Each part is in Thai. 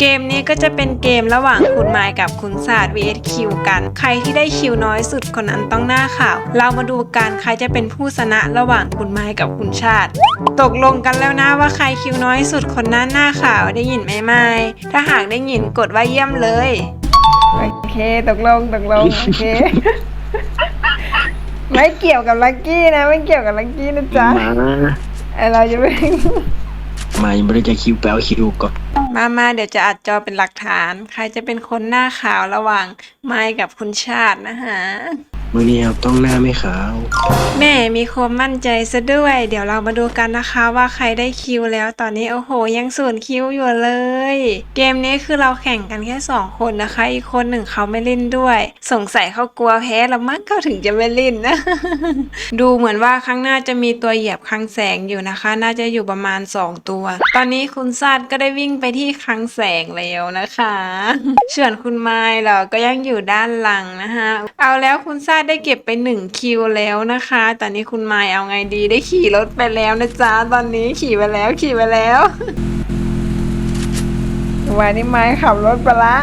เกมนี้ก็จะเป็นเกมระหว่างคุณไมค์กับคุณศาสตร์ vs คิวกัน ใครที่ได้คิวน้อยสุดคนนั้นต้องหน้าข่าว เรามาดูกันใครจะเป็นผู้ชนะระหว่างคุณไมค์กับคุณชาติ ตกลงกันแล้วนะว่าใครคิวน้อยสุดคนนั้นหน้าข่าวได้ยินไหมไมค์ถ้าหากได้ยินกดว่าเยี่ยมเลย โอเคตกลงตกลงโอเค ไม่เกี่ยวกับลักกี้นะ ไม่เกี่ยวกับลักกี้นะจ๊ะมาไอเราจะไม่ มายังไม่ได้จะคิวแปลว่าคิวก่อน มามาเดี๋ยวจะอัดจอเป็นหลักฐาน ใครจะเป็นคนหน้าขาวระหว่างไม้กับคุณชาตินะฮะ มือนี้ครับต้องหน้าไม่ขาว แม่มีความมั่นใจซะด้วย เดี๋ยวเรามาดูกันนะคะว่าใครได้คิวแล้วตอนนี้โอ้โหยังศูนย์คิวอยู่เลย เกมนี้คือเราแข่งกันแค่สองคนนะคะ อีกคนหนึ่งเขาไม่เล่นด้วย สงสัยเขากลัวแพ้แล้วมั้งเขาถึงจะไม่เล่นนะ ดูเหมือนว่าข้างหน้าจะมีตัวเหยียบคลังแสงอยู่นะคะ น่าจะอยู่ประมาณ 2 ตัว ตอนนี้คุณซาดก็ได้วิ่งไปที่คลังแสงแล้วนะคะส่วนคุณไมล์เราก็ยังอยู่ด้านหลังนะคะเอาแล้วคุณซาดได้เก็บไปหนึ่งคิวแล้วนะคะ ตอนนี้คุณไมล์เอาไงดีได้ขี่รถไปแล้วนะจ๊ะ ตอนนี้ขี่ไปแล้วขี่ไปแล้ววันนี้ไม้ขับรถไปละ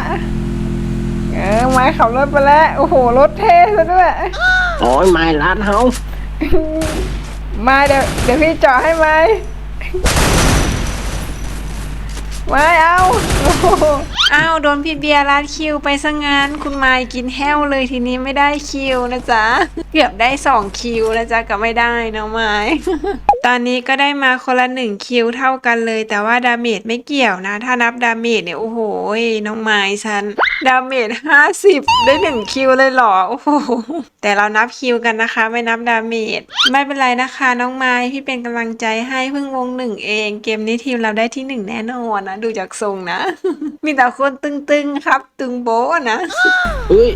เออไม้ขับรถไปแล้ว โอ้โห รถเท่ซะด้วยโอ้ยไม้ร้านเฮามาเดี๋ยวเดี๋ยวพี่เจาะให้ไห ว้าเอาเอ้าวโดนพี่เบียร์ลัดคิวไปซะงั้นคุณไมค์กินแห้วเลยทีนี้ไม่ได้คิวนะจ๊ะ เกือบได้สองคิวแล้วจ๊ะก็ไม่ได้นะไม้ ตอนนี้ก็ได้มาคนละหนึ่งคิวเท่ากันเลย แต่ว่าดาเมจไม่เกี่ยวนะ ถ้านับดาเมจเนี่ย โอ้โห น้องไม้ฉัน ดาเมจห้าสิบได้หนึ่งคิวเลยเหรอ โอ้โห แต่เรานับคิวกันนะคะ ไม่นับดาเมจ ไม่เป็นไรนะคะ น้องไม้พี่เป็นกำลังใจให้เพิ่งวงหนึ่งเอง เกมนี้ทีมเราได้ที่หนึ่งแน่นอนนะ ดูจากทรงนะ มีแต่คนตึงๆครับ ตึงโบ๊ะนะเฮ้ย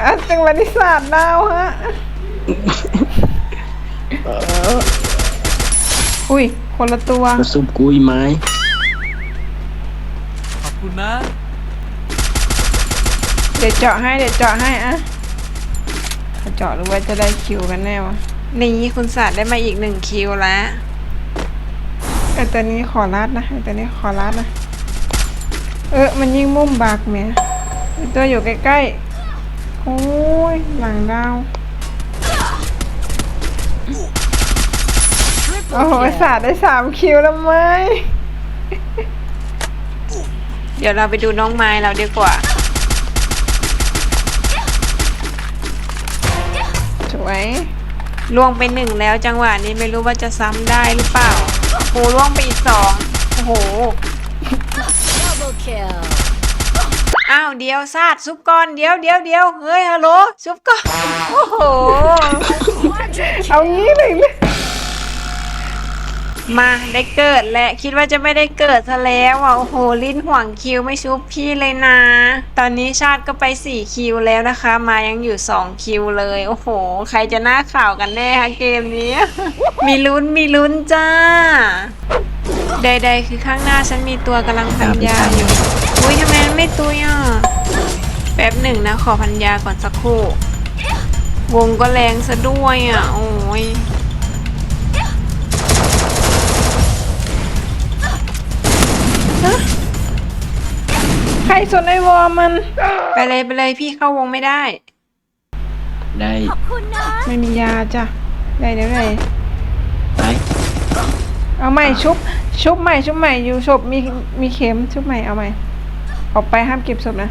อะจังหวัดที่ศาสตร์ดาวฮะ อุ้ย คนละตัวมาซุปกุยไม้ขอบคุณนะ เดี๋ยวเจาะให้ เดี๋ยวเจาะให้อะเจาะหรือว่าจะได้คิวกันแน่วะ นี่คุณศาสตร์ได้มาอีกหนึ่งคิวแล้วไอตัวนี้ขอรัดนะไอตัวนี้ขอรัดนะ เออมันยิ่งมุ่มบากเมียไอตัวอยู่ใกล้ๆ โอ้ย หลังดาว โอ้โหศาสตร์ได้สามคิวแล้วไหมเดี๋ยวเราไปดูน้องไม้เราดีกว่า สวย ล่วงไปหนึ่งแล้วจังหวะนี้ไม่รู้ว่าจะซ้ำได้หรือเปล่าโอ้ล่วงไปอีกสองโอ้โห อ้าวเดี๋ยวซาดซุปก่อนเดี๋ยวเดี๋ยวเดี๋ยวเฮ้ยฮัลโหลซุปก่อน โอ้โห เอางี้เลย มาได้เกิดและคิดว่าจะไม่ได้เกิดซะแล้วอะโอ้โหลิ้นห่วงคิวไม่ชุบพี่เลยนะ ตอนนี้ชาติก็ไป4คิวแล้วนะคะ มายังอยู่2คิวเลยโอ้โห ใครจะหน้าข่าวกันแน่คะเกมนี้ มีลุ้นมีลุ้นจ้า ใด ๆ คือข้างหน้าฉันมีตัวกำลังพันยาอยู่อุ้ยทำไมไม่ตุยอะแป๊บหนึ่งนะขอพันยาก่อนสักครู่ วงก็แรงซะด้วยอะโอ้ย ใครสนไอวอร์มัน ไปเลยไปเลยพี่เข้าวงไม่ได้ ได้ไม่มียาจ้ะได้เดี๋ยวได้ไปเอาใหม่ชุบ ชุบใหม่ชุบใหม่อยู่ศพมีมีเข็มชุบใหม่เอาใหม่ออกไปห้ามเก็บศพนะ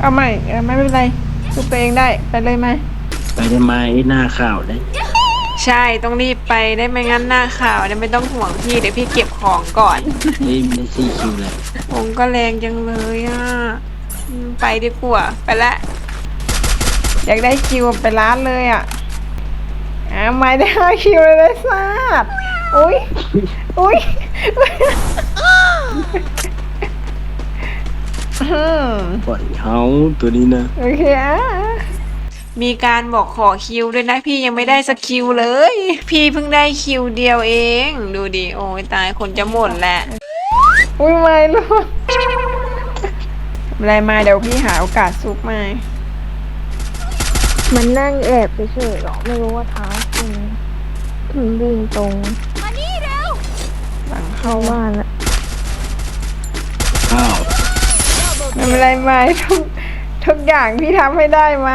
เอาใหม่เออไม่เป็นไรชุบตัวเองได้ไปเลยไหมไปได้ไม้หน้าข่าวได้ ใช่ต้องรีบ ไปได้ไม่งั้นหน้าข่าวเนี่ยไม่ต้องห่วงพี่เดี๋ยวพี่เก็บของก่อนเฮ้ยได้สี่คิวแล้ววงก็แรงจังเลยอะอืมไปดีกว่าไปละอยากได้คิวไปร้านเลยอะอ่าไม่ได้ห้าคิวเลยเลยซาดอุ้ยอุ้ยอืมปล่อยเฮาตัวนี้นะ โอเคอะ มีการบอกขอคิวด้วยนะพี่ยังไม่ได้สกคิวเลย พี่เพิ่งได้คิวเดียวเอง ดูดิโอ้ยตายคนจะหมดแหละอุ้ยไม่รู้อะไรมาเดี๋ยวพี่หาโอกาสซุปมามันนั่งแอบเฉยๆหรอไม่รู้ว่าเท้าจริงถึงวิ่งตรงมานี่เร็เข้าเข้าบ้านละอ้าวไม่เป็นไรไหมทุก ทุกอย่างพี่ทำให้ได้ไหม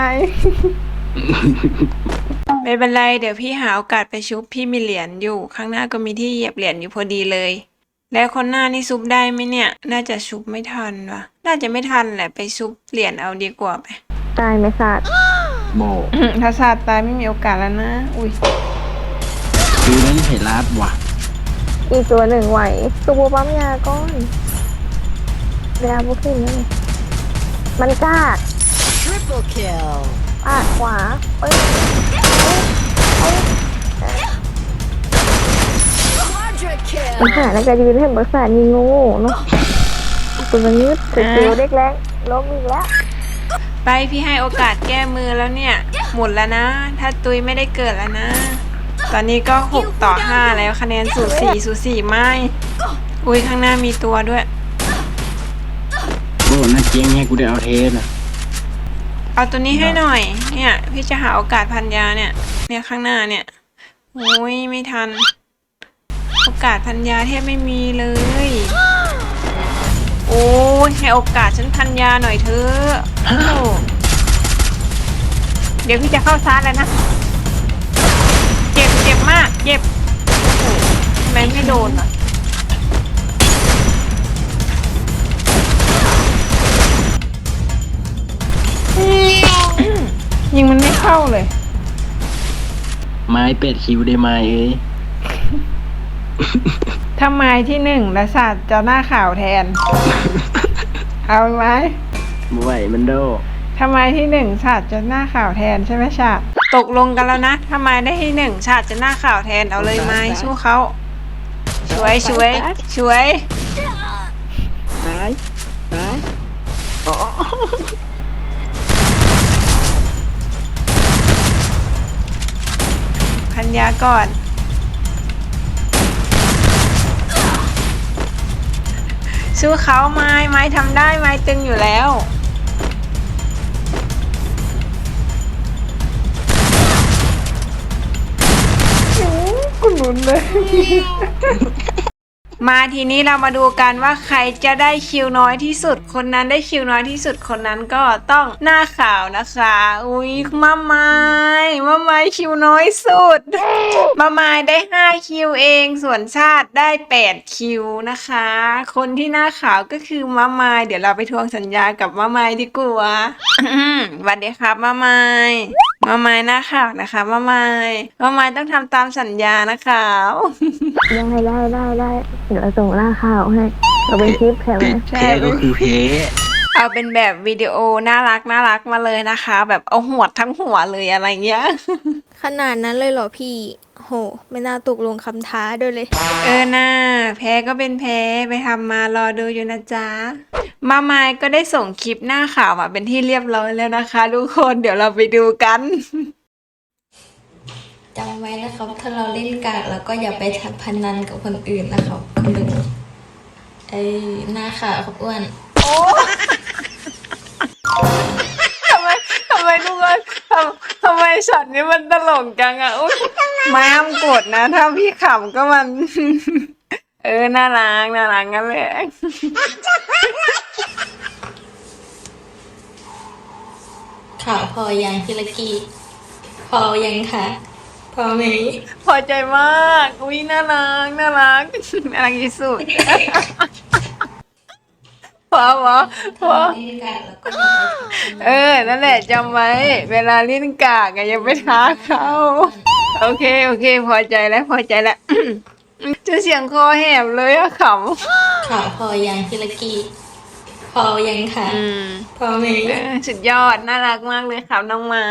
ไม่เป็นไรเดี๋ยวพี่หาโอกาสไปชุบพี่มีเหรียญอยู่ ข้างหน้าก็มีที่เหยียบเหรียญอยู่พอดีเลย แล้วคนหน้านี่ซุบได้ไหมเนี่ย น่าจะชุบไม่ทันวะน่าจะไม่ทันแหละไปชุบเหรียญเอาดีกว่าไป ตายไหมศาสตร์โบถ้าศาสตร์ตายไม่มีโอกาสแล้วนะ อุ้ยคือนั้นเห็นลาดว่ะ อีกตัวหนึ่งไหวตัวปั๊มยาก้อนเวลาบุกขึ้นนั่นเลย มันกล้า Triple kill. ปาดขวาเอ้ย Quadra kill. ปัญหาในการยืนให้บริษัทนี่งูเนาะตัวมันยืดเสียวเด็กแรงล้มอีกแล้วไปพี่ให้โอกาสแก้มือแล้วเนี่ย หมดแล้วนะ ถ้าตุยไม่ได้เกิดแล้วนะ ตอนนี้ก็ 6 ต่อ 5 แล้วคะแนนสูสีสูสีไม่ อุ้ยข้างหน้ามีตัวด้วย โบน่าเจ๊งให้กูได้เอาเทสนะเอาตัวนี้ให้หน่อย เนี่ย พี่จะหาโอกาสพันยาเนี่ย เนี่ยข้างหน้าเนี่ยโอ้ยไม่ทัน โอกาสพันยาแทบไม่มีเลย โอ้ยให้โอกาสฉันพันยาหน่อยเถอะเดี๋ยวพี่จะเข้าซาร์แล้วนะ ไม้เป็ดคิวได้ไม้เอ้ยถ้าไม้ที่หนึ่งและศาสตร์จะหน้าข่าวแทน เอาไหมบ่ไหวมันโดถ้าไม้ที่หนึ่งศาสตร์จะหน้าข่าวแทนใช่ไหมชาติตกลงกันแล้วนะถ้าไม้ได้ที่หนึ่งชาติจะหน้าข่าวแทนเอาเลยไม้สู้เขาช่วยช่วยช่วยตายตาย ยาก่อน สู้เขาไม้ไม้ทำได้ไม้ตึงอยู่แล้วกูหนุนเลย มาทีนี้เรามาดูกันว่าใครจะได้คิวน้อยที่สุด คนนั้นได้คิวน้อยที่สุดคนนั้นก็ต้องหน้าขาวนะคะ อุ้ยมาไม้มาไม้คิวน้อยสุด มาไม้ได้ 5 คิวเอง ส่วนชาติได้ 8 คิวนะคะ คนที่หน้าขาวก็คือมาไม้เดี๋ยวเราไปทวงสัญญากับมาไม้ดีกว่าสวัสดีครับมาไม้ มาไม้หน้าขาวนะคะ มาไม้มาไม้ต้องทำตามสัญญานะคะได้ได้ได้ได้เดี๋ยวเราส่งหน้าข่าวให้เราเป็นคลิปใช่ไหมเพก็คือเพเอาเป็นแบบวิดีโอน่ารักน่ารักมาเลยนะคะ แบบเอาหัวดทั้งหัวเลยอะไรเงี้ยขนาดนั้นเลยเหรอพี่โห ไม่น่าตกลงคำท้าด้วยเลย เออน่าแพ้ก็เป็นแพ้ไปทำมารอดูอยู่นะจ๊ะ มาไมายก็ได้ส่งคลิปหน้าข่าวมาเป็นที่เรียบร้อยแล้วนะคะทุกคนเดี๋ยวเราไปดูกันจำไว้นะครับ ถ้าเราเล่นกากแล้วก็อย่าไปทักพนันกับคนอื่นนะครับคนอื่นไอ้หน้าขาวครับอ้วนทำไมทำไมทุกคนทำทำไมช็อตนี้มันตลกจังอะอุ้ยไม่ห้ามกดนะ ถ้าพี่ขำก็มัน เออ น่ารัก น่ารักงั้นเลย ข่าวพอยังพิลกี้พอยังคะพอไหมพอใจมาก อุ้ยน่ารักน่ารักน่ารักที่สุดพอพอพอเล่นกากแล้วก็อย่าไปทักพนันเออ นั่นแหละจำไว้ เวลาเล่นกากอะอย่าไปท้าเขาโอเค โอเค พอใจแล้ว พอใจแล้วจะเสียงคอแหบเลยอะขข่าวพอยังพิลกี้ พอยังคะำอืมพอไหม เออสุดยอด น่ารักมากเลยครับน้องไม้